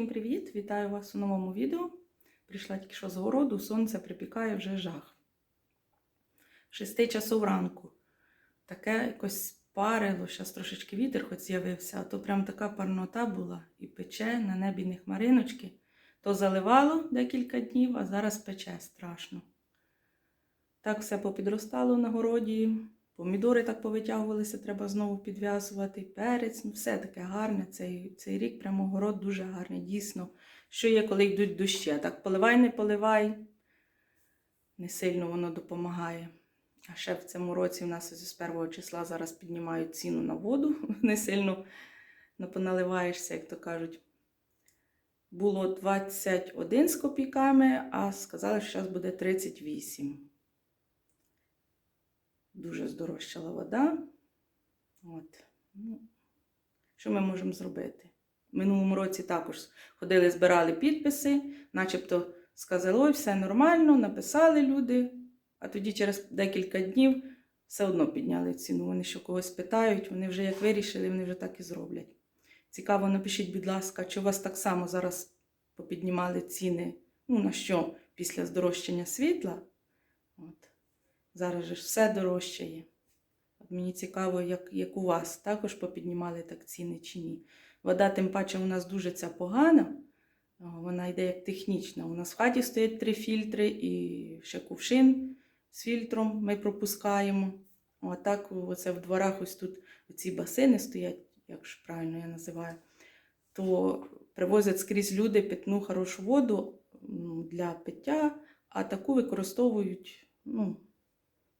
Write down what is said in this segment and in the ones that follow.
Всім привіт! Вітаю вас у новому відео. Прийшла тільки що з городу, сонце припікає вже жах. Шести часов ранку. Таке якось парило, зараз трошечки вітер хоч з'явився, а то прям така парнота була і пече на небі не хмариночки. То заливало декілька днів, а зараз пече страшно. Так все попідростало на городі, помідори так повитягувалися, треба знову підв'язувати, перець, ну все таке гарне. Цей, цей рік прямо город дуже гарний, дійсно. Що є, коли йдуть дощі? Так поливай, не поливай, не сильно воно допомагає. А ще в цьому році в нас з 1 числа зараз піднімають ціну на воду, не сильно поналиваєшся, як то кажуть. Було 21 з копійками, а сказали, що зараз буде 38. Дуже здорожчала вода. От. Ну, що ми можемо зробити? Минулому році також ходили, збирали підписи, начебто сказали, ой, все нормально, написали люди, а тоді через декілька днів все одно підняли ціну. Вони що когось питають, вони вже як вирішили, вони вже так і зроблять. Цікаво, напишіть, будь ласка, чи у вас так само зараз попіднімали ціни, ну на що після здорожчання світла? От. Зараз же все дорожчає. Мені цікаво, як, як у вас також попіднімали так ціни чи ні. Вода, тим паче, у нас дуже ця погана. Вона йде як технічна. У нас в хаті стоять три фільтри і ще кувшин з фільтром ми пропускаємо. А так оце в дворах ось тут ці басини стоять, як ж правильно я називаю, то привозять скрізь люди питну хорошу воду для пиття, а таку використовують ну,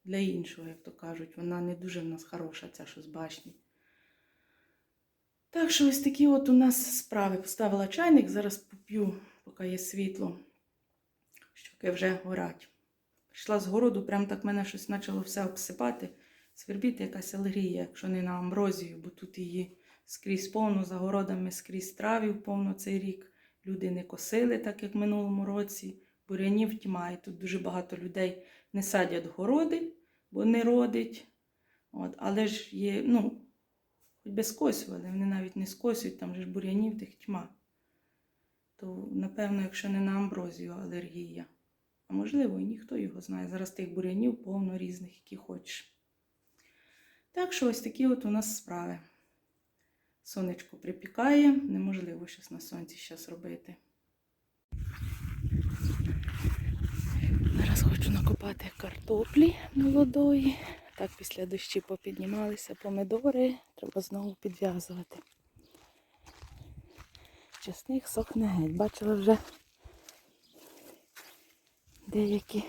для іншого, як то кажуть. Вона не дуже в нас хороша, ця що з башні. Так що ось такі от у нас справи. Поставила чайник, зараз поп'ю, поки є світло. Щоки вже горять. Прийшла з городу, прям так мене щось почало все обсипати. Свербіти якась алергія, якщо не на амброзію, бо тут її скрізь повно за городами, скрізь травів повно цей рік. Люди не косили, так як в минулому році. Бурянів тьма, і тут дуже багато людей не садять городи, бо не родить. От, але ж є, ну, хоч би скосювали, вони навіть не скосюють, там же ж бур'янів тих тьма. То, напевно, якщо не на амброзію алергія. А можливо, і ніхто його знає. Зараз тих бур'янів повно різних, які хочеш. Так що ось такі от у нас справи. Сонечко припікає, неможливо щось на сонці зараз робити. Зараз хочу накопати картоплі молодої. Так, після дощі попіднімалися помидори, треба знову підв'язувати. Чесник сохне геть. Бачила вже деякі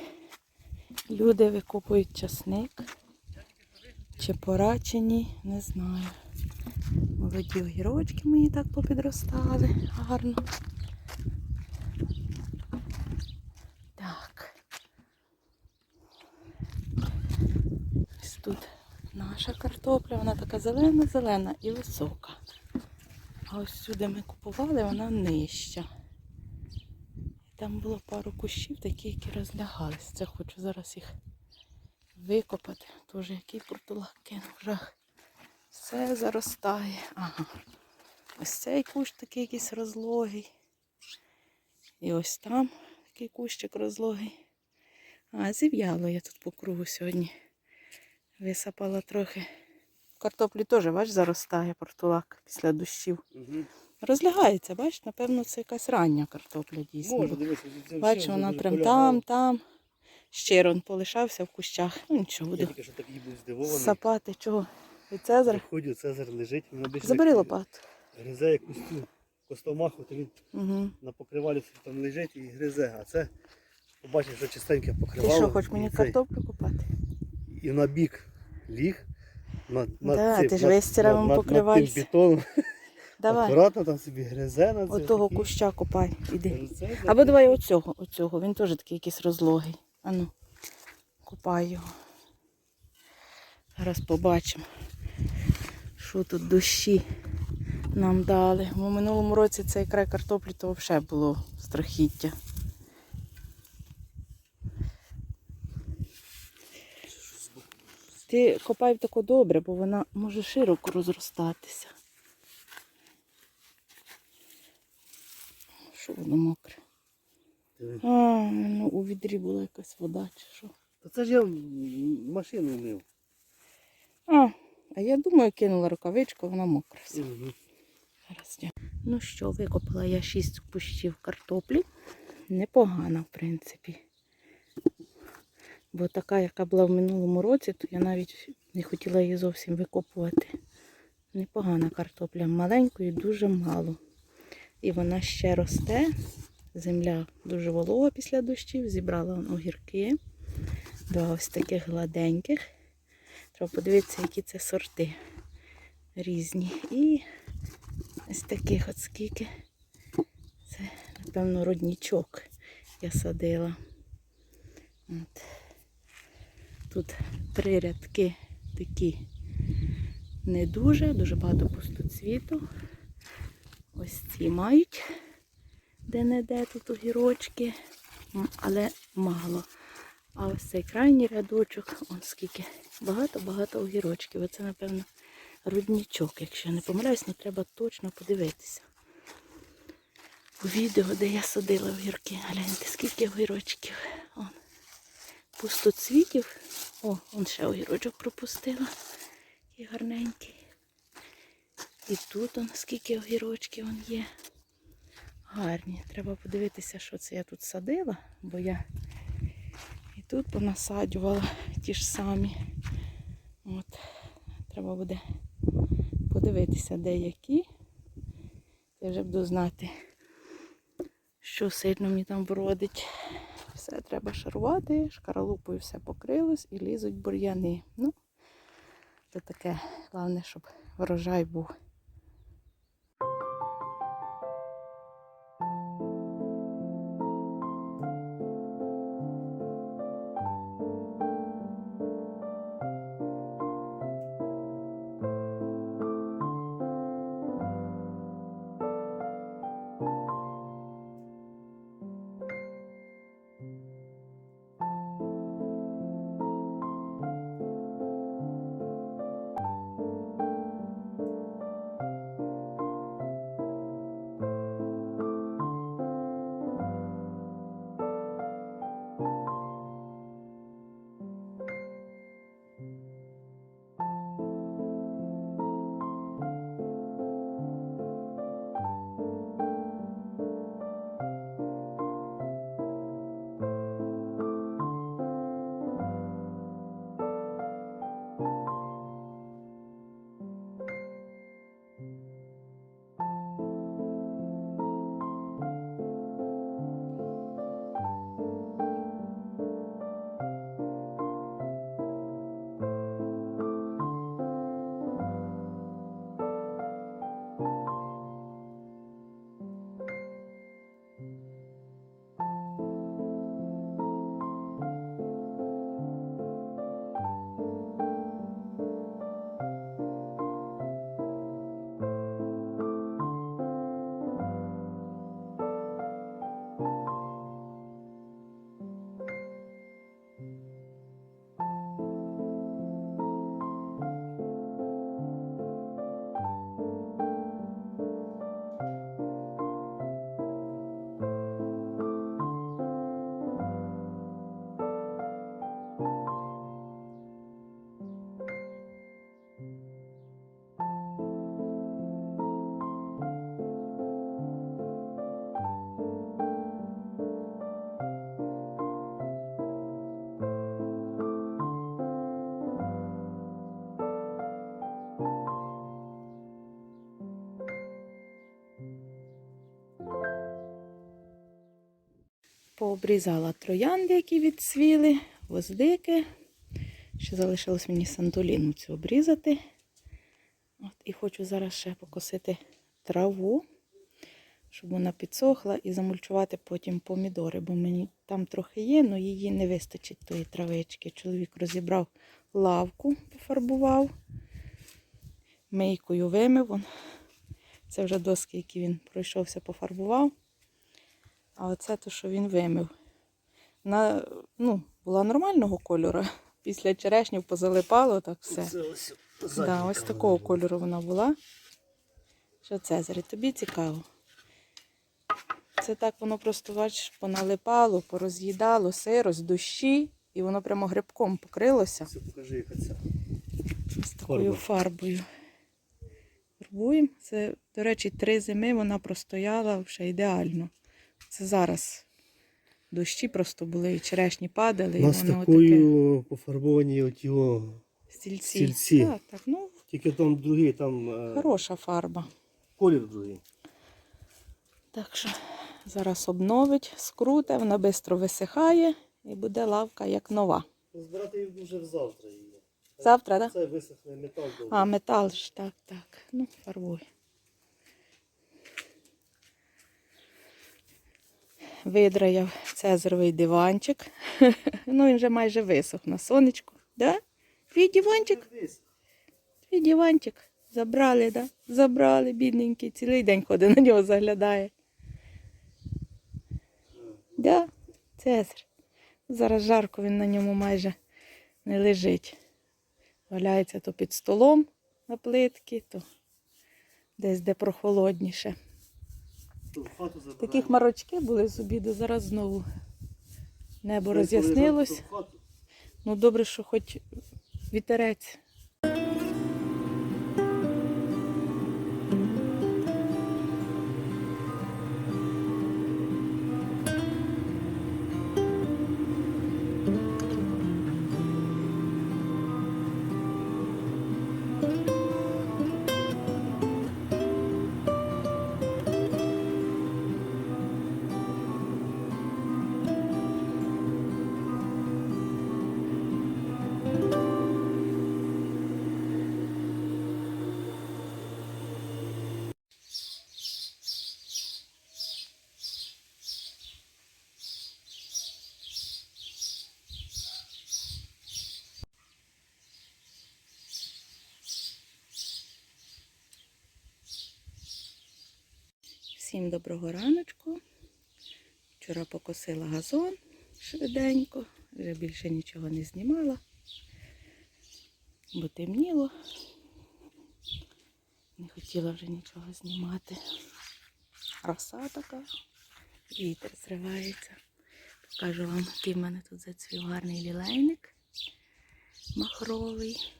люди викопують часник. Чи пора, чи ні, не знаю. Молоді огірочки мої так попідростали гарно. Так. Ось тут наша картопля, вона така зелена-зелена і висока. А ось сюди ми купували, вона нижча. Там було пару кущів, такі, які розлягались. Це хочу зараз їх викопати. Тоже який портулак кинув жах. Все заростає. Ага. Ось цей кущ такий якийсь розлогий. І ось там такий кущик розлогий. А, зів'яло я тут по кругу сьогодні. Висапала трохи. Картоплі теж, бач, заростає портулак після дощів. Угу. Розлягається, бач, напевно, це якась рання картопля дійсно. Може, дивися, це все вона дуже прям полягало. там, там. Щирон полишався в кущах. Ну нічого, Я буду тільки що такий був здивований. сапати. Чого? І Цезар. Приходю, Цезар лежить, він обично Забери як лопату. Гризе якусь цю костомаху, то він Угу. на покривалі собі там лежить і гризе. А це побачив, що чистеньке Ти покривало. що, хочеш мені і цей- картоплю купати? І на бік ліг. Над, над Да, цим, ти ж вистиравим над- над- Над тим бетоном. Давай, Акуратно там собі гризе на це. отого такий. куща купай, іди. Або давай оцього, оцього. Він теж такий якийсь розлогий. Ану, купай його. Зараз побачимо, що тут дощі нам дали. У минулому році цей край картоплі то взагалі було страхіття. Ти копай тако добре, бо вона може широко розростатися. що воно мокре. А, ну у відрі була якась вода чи що. Та це ж я машину мив. А, а я думаю, кинула рукавичку, вона мокра. Зараз я. Ну що, викопала я 6 кущів картоплі. Непогана, в принципі. Бо така, яка була в минулому році, то я навіть не хотіла її зовсім викопувати. Непогана картопля, маленької дуже мало. І вона ще росте. Земля дуже волога після дощів. Зібрала огірки. Два ось таких гладеньких. Треба подивитися, які це сорти різні. І ось таких от скільки. Це, напевно, роднічок я садила. От. Тут три рядки такі не дуже, дуже багато пустоцвіту. Ось ці мають де-не-де тут огірочки, але мало. А ось цей крайній рядочок, он скільки багато-багато огірочків. Оце, напевно, руднічок, якщо я не помиляюсь, але треба точно подивитися. У відео, де я садила огірки, гляньте, скільки огірочків. Он. Пустоцвітів. О, он ще огірочок пропустила. І гарненький. І тут он скільки огірочків он є. Гарні. Треба подивитися, що це я тут садила, бо я і тут понасаджувала ті ж самі. От. Треба буде подивитися, де які. Я вже буду знати, що сильно мені там вродить. Все треба шарувати, шкаралупою все покрилось і лізуть бур'яни. Ну, це таке, головне, щоб врожай був. Пообрізала троянди, які відцвіли, гвоздики. Ще залишилось мені сантоліну цю обрізати. От, і хочу зараз ще покосити траву, щоб вона підсохла і замульчувати потім помідори, бо мені там трохи є, але її не вистачить тої травички. Чоловік розібрав лавку, пофарбував, мийкою вимив. Це вже доски, які він пройшовся, пофарбував. А оце то, що він вимив. На, ну, була нормального кольору. Після черешнів позалипало так все. Це ось Да, ось такого кольору вона була. Що Цезарі, тобі цікаво. Це так воно просто, бачиш, поналипало, пороз'їдало сирость, дощі, і воно прямо грибком покрилося. Все покажи, яка ця. з такою Фарба. фарбою. Фарбуємо. Це, до речі, три зими вона простояла вже ідеально. Це зараз дощі просто були, і черешні падали, У і нас воно таке пофарбовані от його. стільці. стільці. Так, так, ну, Тільки там другий, там е, хороша фарба. колір другий. Так що зараз обновить, скруте, вона швидко висихає і буде лавка як нова. Збирати її вже завтра її. Завтра, так? Це висохне метал довго. А, метал ж, так, так. Ну, фарбуй. Видраяв цезаровий диванчик. ну, він вже майже висох на сонечку. Да? Твій диванчик? Твій диванчик. Забрали, да? Забрали, бідненький. Цілий день ходить на нього заглядає. Да, Цезар. Зараз жарко він на ньому майже не лежить. Валяється то під столом на плитки, то десь де прохолодніше. Такі хмарочки були з обіду, зараз знову небо роз'яснилось. Ну добре, що хоч вітерець. Всім доброго раночку. Вчора покосила газон швиденько, вже більше нічого не знімала, бо темніло. Не хотіла вже нічого знімати. Роса така, вітер зривається. Покажу вам, який в мене тут зацвів гарний лілейник махровий,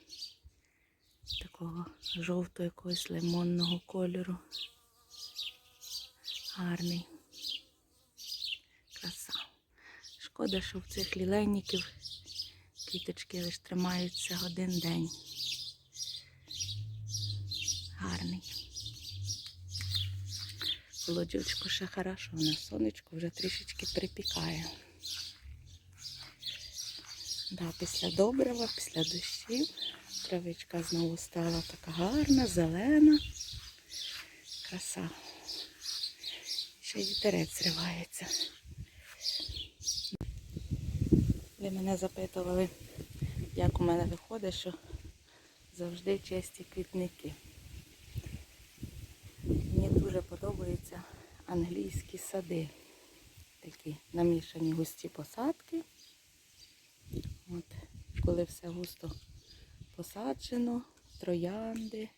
такого жовтого якогось лимонного кольору. Гарний. Краса. Шкода, що в цих лілейників квіточки лише тримаються один день. Гарний. Володючку ще хорошо, на сонечку вже трішечки припікає. Да, після добрива, після дощів травичка знову стала така гарна, зелена. Краса. Ще й вітерець зривається. Ви мене запитували, як у мене виходить, що завжди чисті квітники. Мені дуже подобаються англійські сади. Такі намішані густі посадки. От, коли все густо посаджено, троянди,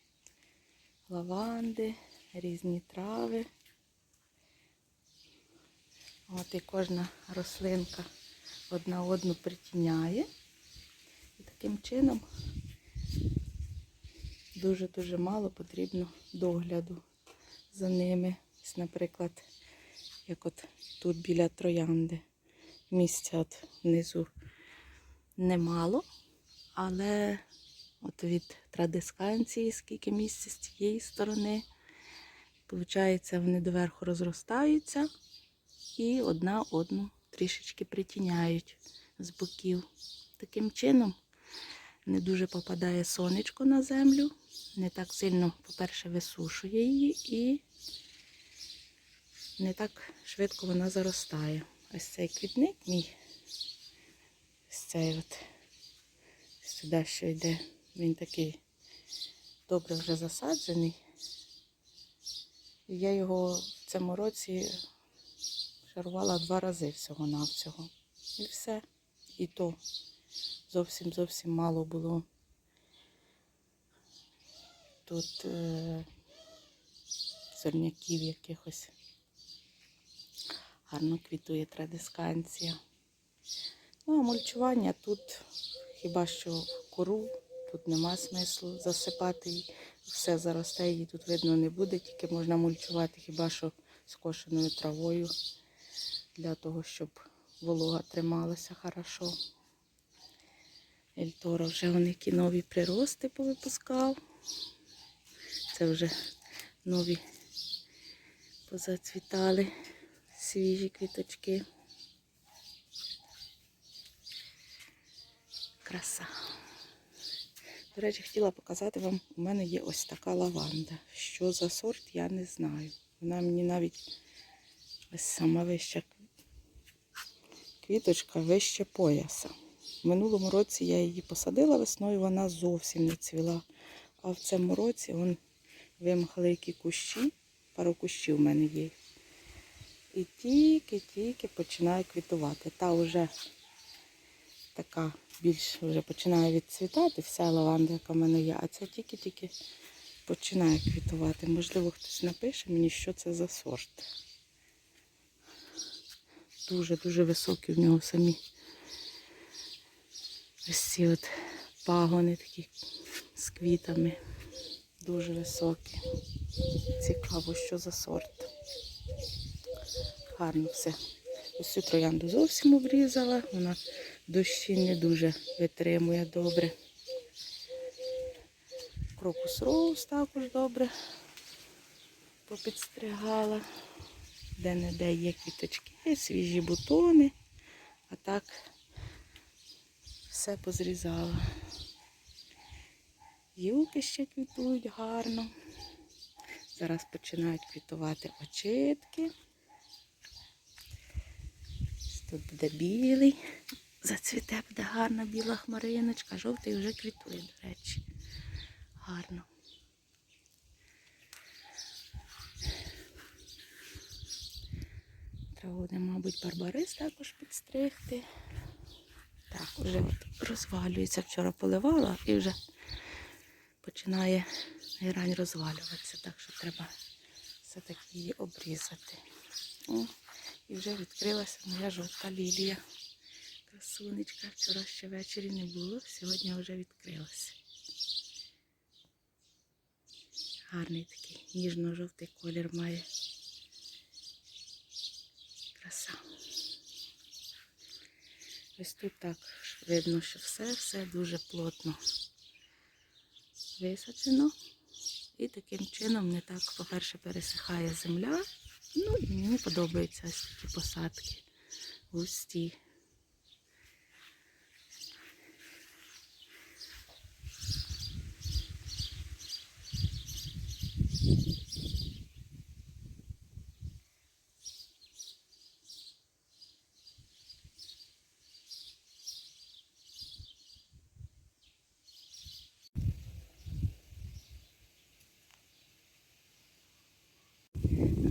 лаванди, різні трави. От і кожна рослинка одна одну притіняє. І таким чином дуже-дуже мало потрібно догляду за ними. Наприклад, як от тут біля троянди. Місця от внизу немало, але от від традисканції, скільки місця з цієї сторони, виходить, вони доверху розростаються і одна одну трішечки притіняють з боків. Таким чином не дуже попадає сонечко на землю, не так сильно, по-перше, висушує її і не так швидко вона заростає. Ось цей квітник мій, ось цей от сюди що йде, він такий добре вже засаджений. Я його в цьому році шарувала два рази всього-навсього. І все. І то зовсім зовсім мало було тут е, сорняків якихось. гарно квітує традисканція. Ну, а мульчування тут хіба що кору, тут нема смислу засипати її. Все заросте, її тут видно не буде, тільки можна мульчувати хіба що скошеною травою для того, щоб волога трималася хорошо. Ельтора вже вони які нові прирости повипускав. Це вже нові позацвітали свіжі квіточки. Краса. До речі, хотіла показати вам, у мене є ось така лаванда. Що за сорт, я не знаю. Вона мені навіть ось сама вища квіточка вище пояса. В минулому році я її посадила весною, вона зовсім не цвіла. А в цьому році вон, вимахали які кущі, пару кущів в мене є. І тільки-тільки починає квітувати. Та вже така більш вже починає відцвітати, вся лаванда, яка в мене є, а це тільки-тільки починає квітувати. Можливо, хтось напише мені, що це за сорт. Дуже-дуже високі в нього самі ось ці от пагони такі з квітами. Дуже високі. Цікаво, що за сорт. Гарно все. Ось цю троянду зовсім обрізала. Вона дощі не дуже витримує добре. Крокус роуз також добре попідстригала. Де-не-де є квіточки, свіжі бутони, а так все позрізала. Юки ще квітують гарно. Зараз починають квітувати очитки. Тут буде білий. Зацвіте буде гарна біла хмариночка. Жовтий вже квітує, до речі. Гарно. Треба буде, мабуть, барбарис також підстригти. Так, вже от розвалюється. Вчора поливала і вже починає герань розвалюватися, так що треба все-таки її обрізати. О, і вже відкрилася моя жовта лілія. Красунечка. Вчора ще ввечері не було, сьогодні вже відкрилася. Гарний такий ніжно-жовтий колір має. Краса. Ось тут так видно, що все-все дуже плотно висаджено. І таким чином не так, по-перше, пересихає земля. Ну і мені подобаються ось такі посадки густі.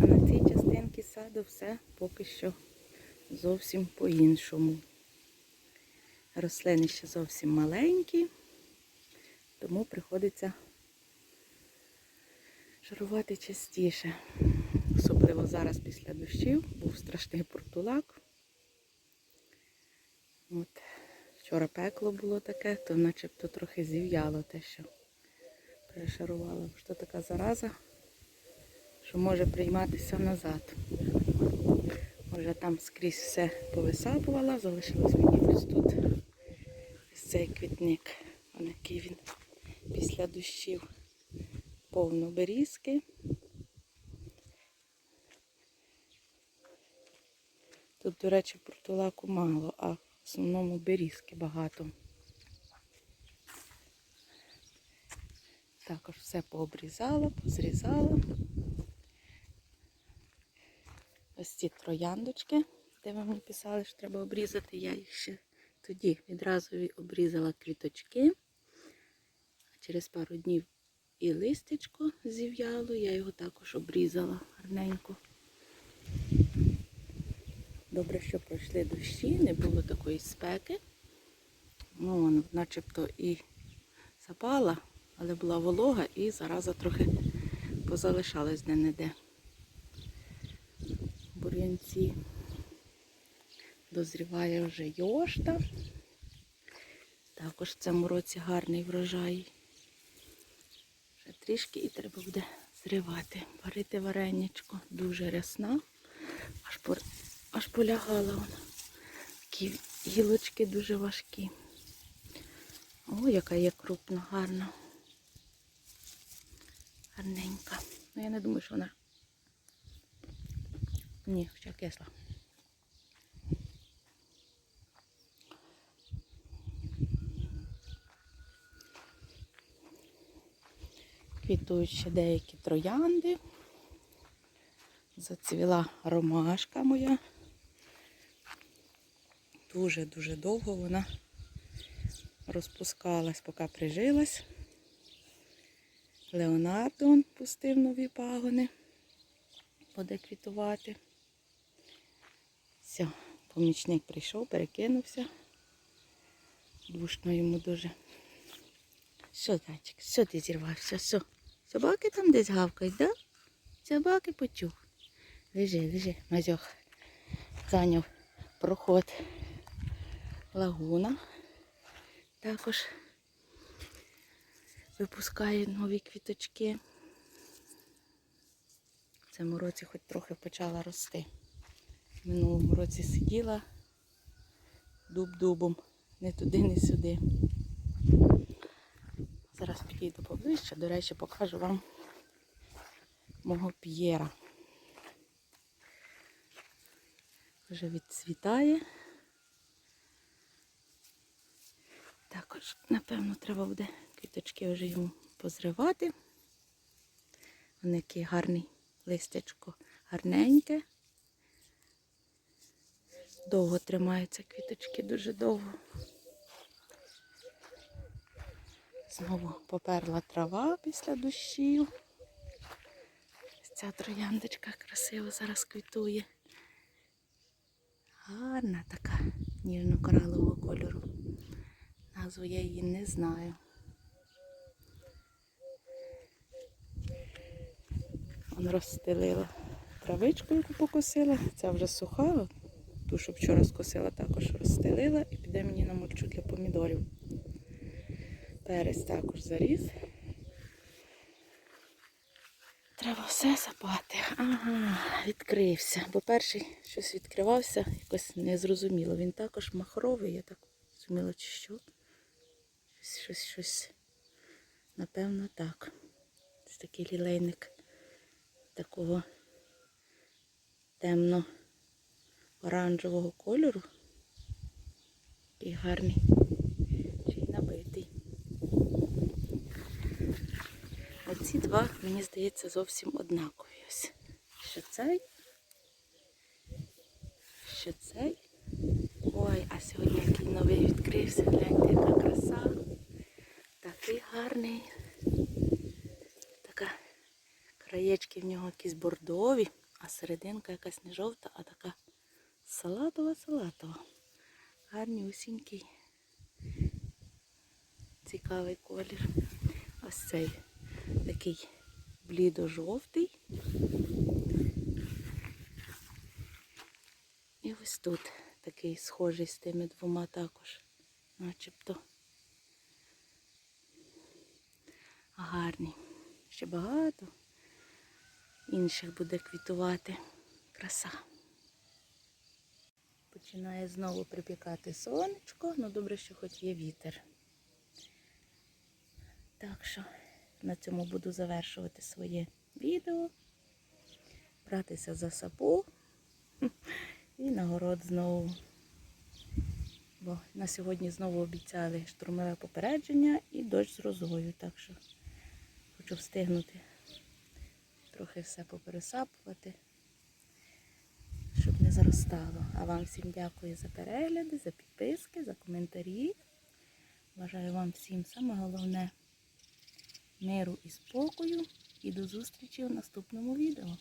А на цій частинці саду все поки що зовсім по-іншому. Рослини ще зовсім маленькі, тому приходиться шарувати частіше. Особливо зараз після дощів був страшний портулак. От. Вчора пекло було таке, то начебто трохи зів'яло те, що перешарувала. Що така зараза, що може прийматися назад. Вже там скрізь все повисапувала, залишилось мені ось тут цей квітник. Вон який він після дощів. Повно берізки. Тут, до речі, портулаку мало, а в основному берізки багато. Також все пообрізала, позрізала. Ось ці трояндочки, де ви мені писали, що треба обрізати, я їх ще тоді відразу обрізала квіточки. Через пару днів і листечко зів'яло, я його також обрізала гарненько. Добре, що пройшли дощі, не було такої спеки. Ну, воно начебто і запала, але була волога і зараза трохи позалишалась де-не-де. Бур'янці. Дозріває вже йошта. Також в цьому році гарний врожай. Ще трішки і треба буде зривати. Варити вареничко. Дуже рясна. Аж, пор... Аж полягала вона. Такі гілочки дуже важкі. О, яка є крупна, гарна. Гарненька. Ну я не думаю, що вона. Ні, ще кисла. Квітують ще деякі троянди. Зацвіла ромашка моя. Дуже-дуже довго вона розпускалась, поки прижилась. Леонардо пустив нові пагони. Буде квітувати. Все, помічник прийшов, перекинувся. Душно йому дуже. Що, зайчик, що ти зірвався? Що? Собаки там десь гавкають, да? Собаки почув. Лежи, лежи, мазьох. Зайняв проход лагуна. Також випускає нові квіточки. В цьому році хоч трохи почала рости. В минулому році сиділа дуб дубом, не туди, не сюди. Зараз підійду поближче, до речі, покажу вам мого п'єра. Вже відцвітає. Також, напевно, треба буде квіточки вже йому позривати. Вони який гарний листячко, гарненьке. Довго тримаються квіточки, дуже довго. Знову поперла трава після дощів. Ця трояндочка красиво зараз квітує. Гарна така ніжно-коралового кольору. Назву я її не знаю. Он розстелила травичку, яку покосила. Ця вже суха. Ту, що вчора скосила, також розстелила і піде мені на мульчу для помідорів. Перець також заріс. Треба все сапати. Ага, відкрився. Бо перший щось відкривався, якось незрозуміло. Він також махровий, я так зрозуміла, чи що. Щось, щось, щось. Напевно, так. Ось такий лілейник такого темно-оранжевого кольору. Такий гарний. Ще набитий. Оці два, мені здається, зовсім однакові. Ось. Що цей, що цей. Ой, а сьогодні який новий відкрився. Гляньте, яка краса. Такий гарний. Така краєчки в нього якісь бордові, а серединка якась не жовта, а така салатова-салатова. Гарний усінький. Цікавий колір. Ось цей такий блідо-жовтий. І ось тут такий схожий з тими двома також, начебто. Гарний. Ще багато інших буде квітувати. Краса. Починає знову припікати сонечко, ну добре, що хоч є вітер. Так що на цьому буду завершувати своє відео, братися за сапу і на город знову. Бо на сьогодні знову обіцяли штурмове попередження і дощ з розгою. Так що хочу встигнути трохи все попересапувати, щоб не заростало. А вам всім дякую за перегляди, за підписки, за коментарі. Бажаю вам всім саме головне миру і спокою. І до зустрічі в наступному відео.